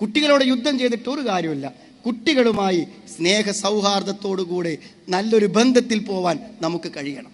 കുട്ടികളോട് യുദ്ധം ചെയ്തിട്ട് ഒരു കാര്യമില്ല കുട്ടികളുമായി സ്നേഹ സൗഹാർദ്ദത്തോടുകൂടെ നല്ലൊരു ബന്ധത്തിൽ പോവാൻ നമുക്ക് കഴിയണം.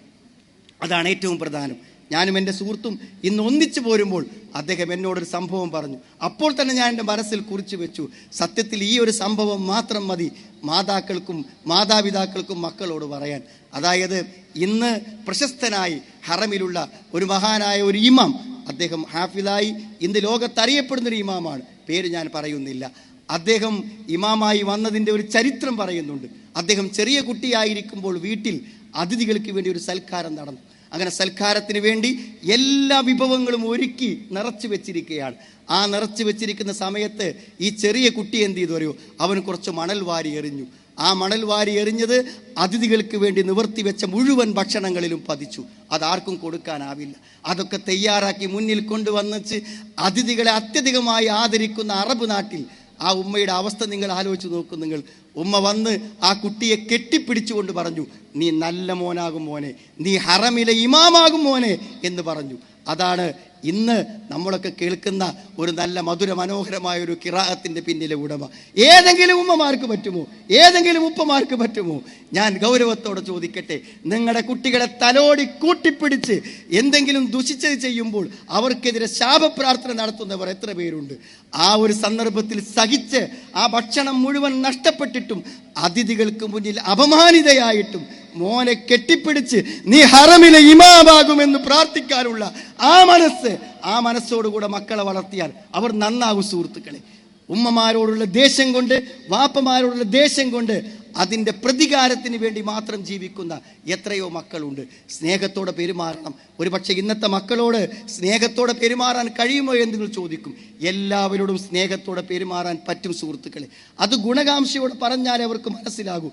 അതാണ് ഏറ്റവും പ്രധാനം. ഞാനും എന്റെ സുഹൃത്തും ഇന്ന് ഒന്നിച്ചു പോരുമ്പോൾ അദ്ദേഹം എന്നോടൊരു സംഭവം പറഞ്ഞു. അപ്പോൾ തന്നെ ഞാൻ എന്റെ മനസ്സിൽ കുറിച്ചു വെച്ചു. സത്യത്തിൽ ഈ ഒരു സംഭവം മാത്രം മതി മാതാക്കൾക്കും മാതാപിതാക്കൾക്കും മക്കളോട് പറയാൻ. അതായത് ഇന്ന് പ്രശസ്തനായി ഹറമിലുള്ള ഒരു മഹാനായ ഒരു ഇമാം അദ്ദേഹം ഹാഫിലായി ഇന്ന് ലോകത്തറിയപ്പെടുന്നൊരു ഇമാമാണ്. പേര് ഞാൻ പറയുന്നില്ല. അദ്ദേഹം ഇമാമായി വന്നതിന്റെ ഒരു ചരിത്രം പറയുന്നുണ്ട്. അദ്ദേഹം ചെറിയ കുട്ടിയായിരിക്കുമ്പോൾ വീട്ടിൽ അതിഥികൾക്ക് വേണ്ടി ഒരു സൽക്കാരം നടന്നു. അങ്ങനെ സൽക്കാരത്തിന് വേണ്ടി എല്ലാ വിഭവങ്ങളും ഒരുക്കി നിറച്ചു വെച്ചിരിക്കുകയാണ്. ആ നിറച്ചു വെച്ചിരിക്കുന്ന സമയത്ത് ഈ ചെറിയ കുട്ടി എന്ത് ചെയ്തു അറിയോ? അവൻ കുറച്ച് മണൽ വാരി എറിഞ്ഞു. ആ മണൽ വാരി എറിഞ്ഞത് അതിഥികൾക്ക് വേണ്ടി നിവർത്തി വെച്ച മുഴുവൻ ഭക്ഷണങ്ങളിലും പതിച്ചു. അതാർക്കും കൊടുക്കാനാവില്ല. അതൊക്കെ തയ്യാറാക്കി മുന്നിൽ കൊണ്ടുവന്നിച്ച് അതിഥികളെ അത്യധികമായി ആദരിക്കുന്ന അറബ് നാട്ടിൽ ആ ഉമ്മയുടെ അവസ്ഥ നിങ്ങൾ ആലോചിച്ച് നോക്കും നിങ്ങൾ. ഉമ്മ വന്ന് ആ കുട്ടിയെ കെട്ടിപ്പിടിച്ചുകൊണ്ട് പറഞ്ഞു നീ നല്ല മോനാകും മോനെ നീ ഹറമിലെ ഇമാമാകും മോനെ എന്ന് പറഞ്ഞു. അതാണ് ഇന്ന് നമ്മളൊക്കെ കേൾക്കുന്ന ഒരു നല്ല മധുര മനോഹരമായ ഒരു കിറാഹത്തിന്റെ പിന്നിലെ ഉടമ. ഏതെങ്കിലും ഉമ്മമാർക്ക് പറ്റുമോ? ഏതെങ്കിലും ഉപ്പമാർക്ക് പറ്റുമോ? ഞാൻ ഗൗരവത്തോടെ ചോദിക്കട്ടെ. നിങ്ങളുടെ കുട്ടികളെ തലോടി കൂട്ടിപ്പിടിച്ച് എന്തെങ്കിലും ദുഷിച്ചത് ചെയ്യുമ്പോൾ അവർക്കെതിരെ ശാപപ്രാർത്ഥന നടത്തുന്നവർ എത്ര പേരുണ്ട്? ആ ഒരു സന്ദർഭത്തിൽ സഹിച്ച് ആ ഭക്ഷണം മുഴുവൻ നഷ്ടപ്പെട്ടിട്ടും അതിഥികൾക്ക് മുന്നിൽ അപമാനിതയായിട്ടും മോനെ കെട്ടിപ്പിടിച്ച് നീ ഹറമിലെ ഇമാമാകുമെന്ന് പ്രാർത്ഥിക്കാനുള്ള ആ മനസ്സ് ആ മനസ്സോടുകൂടെ മക്കളെ വളർത്തിയാൽ അവർ നന്നാകും സുഹൃത്തുക്കളെ. ഉമ്മമാരോടുള്ള ദേഷ്യം കൊണ്ട് വാപ്പമാരോടുള്ള ദേഷ്യം കൊണ്ട് അതിന്റെ പ്രതികാരത്തിന് വേണ്ടി മാത്രം ജീവിക്കുന്ന എത്രയോ മക്കളുണ്ട്. സ്നേഹത്തോടെ പെരുമാറണം. ഒരുപക്ഷെ ഇന്നത്തെ മക്കളോട് സ്നേഹത്തോടെ പെരുമാറാൻ കഴിയുമോ എന്ന് നിങ്ങൾ ചോദിക്കും. എല്ലാവരോടും സ്നേഹത്തോടെ പെരുമാറാൻ പറ്റും സുഹൃത്തുക്കളെ. അത് ഗുണകാംക്ഷയോട് പറഞ്ഞാലേ അവർക്ക് മനസ്സിലാകൂ.